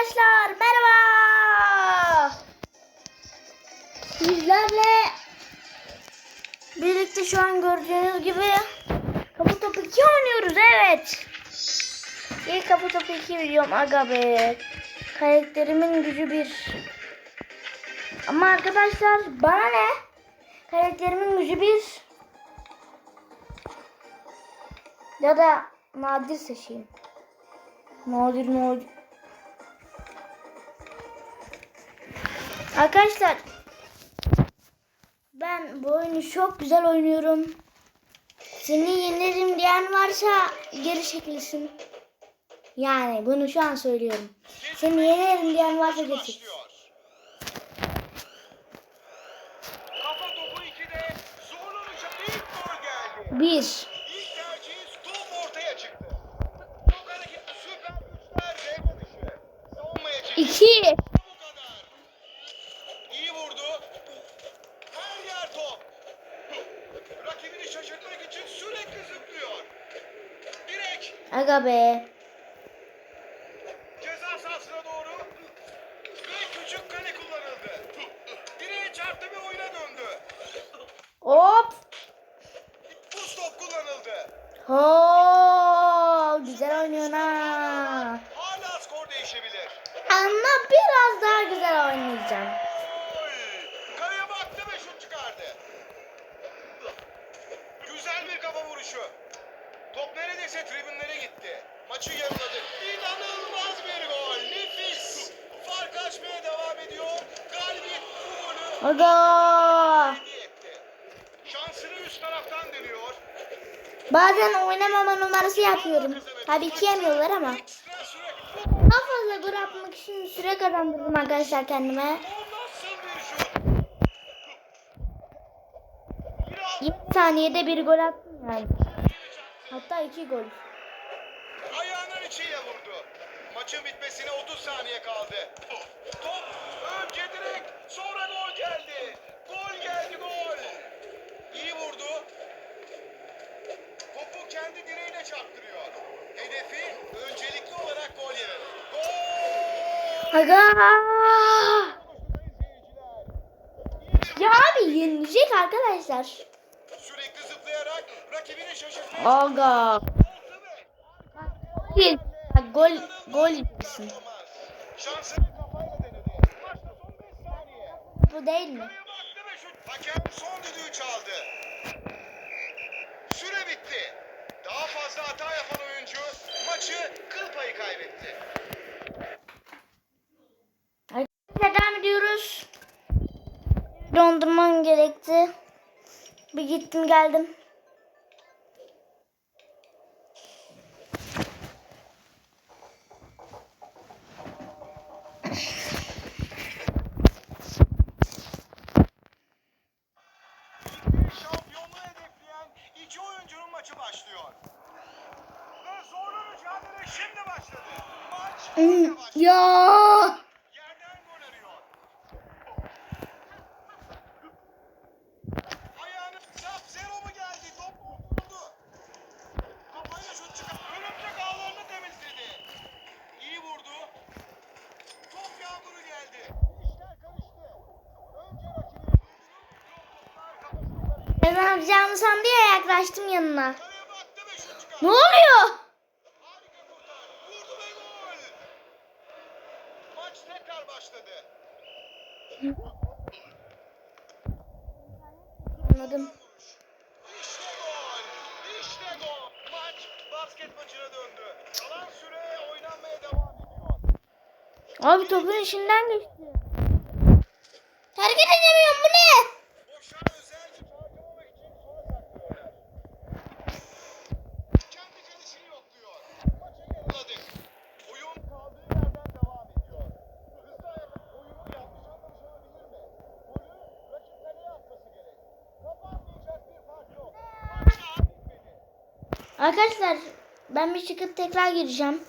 Arkadaşlar merhaba. Sizlerle birlikte şu an gördüğünüz gibi Kapı Topu 2 oynuyoruz evet. İlk Kapı Topu 2 videom aga be. Karakterimin gücü 1. Ama arkadaşlar bana ne? Karakterimin gücü 1. Ya da nadir seçeyim. Nadir nadir. Arkadaşlar ben bu oyunu çok güzel oynuyorum. Seni yenerim diyen varsa geri çekilsin. Yani bunu şu an söylüyorum. Seni yenerim diyen varsa geri çekilsin. başlıyor. Kafa topu 2'de zorlanacak ilk gol geldi. Bir. İlk tercihiniz top ortaya çıktı. Çok hareketli süper güçler devre dışı. Savunmaya çıktı. iki. Bu kadar. İyi vurdu. Her yer top. Rakibini şaşırtmak için sürekli zıplıyor. Direk Aga be. ceza sahasına doğru. Ve küçük kale kullanıldı. Direğe çarptı ve oyuna döndü. Hop. Bu stop kullanıldı. Ho, güzel oynuyorsun ha. Hala skor değişebilir. Ama biraz daha güzel oynayacağım. Oy! Kaleye baktı ve şut çıkardı. Bir kafa vuruşu. Top neredeyse tribünlere gitti. Maçı yarıladı. İnanılmaz bir gol. Nefis. Fark açmaya devam ediyor. Galibiyet bu golü Aga. Şansını üst taraftan deniyor. Bazen oynamama numarası yapıyorum. Tabii ki yemiyorlar ama. Daha fazla gol atmak için süre kazandırdım arkadaşlar kendime. Bir şut? Biraz 20 saniyede bir gol attım yani. Hatta iki gol. Ayağının içiyle vurdu. Maçın bitmesine 30 saniye kaldı. Top önce direkt sonra gol geldi. Gol geldi gol. İyi vurdu. Topu kendi direğine çarptırıyor. Hedefi öncelikli olarak gol yemek. Gol! Aga. Ya abi yenilecek arkadaşlar. Zıplayarak rakibini şaşırtmaya Aga. Gol gol yiyeceksin. olamaz. Şansını kafayla denedi. Maçta son 5 saniye. Bu değil mi? Hakem son düdüğü çaldı. Süre bitti. Daha fazla hata yapan oyuncu maçı kıl payı kaybetti. Devam ediyoruz. Dondurmam gerekti. Bir gittim geldim. Başladı. Maç. Ya. Yerden gol arıyor. Ayağını sap zero mu geldi? Top vurdu. Kafayla şut çıkar. Örümcek ağlarını temizledi. İyi vurdu. Top yağmuru geldi. İşler karıştı. Önce rakibi vurdu. Toplar kafasına karıştı. Ben yapacağımı sandı ya yaklaştım yanına. Kaleye baktı ve şut çıkardı. Ne oluyor? Harika kurtar. Vurdu ve gol. Maç tekrar başladı. Anladım. İşte gol. İşte gol. Maç basket maçına döndü. Kalan süre oynanmaya devam ediyor. Abi topun içinden geçti. Hareket edemiyorum bu ne? Arkadaşlar ben bir çıkıp tekrar gireceğim.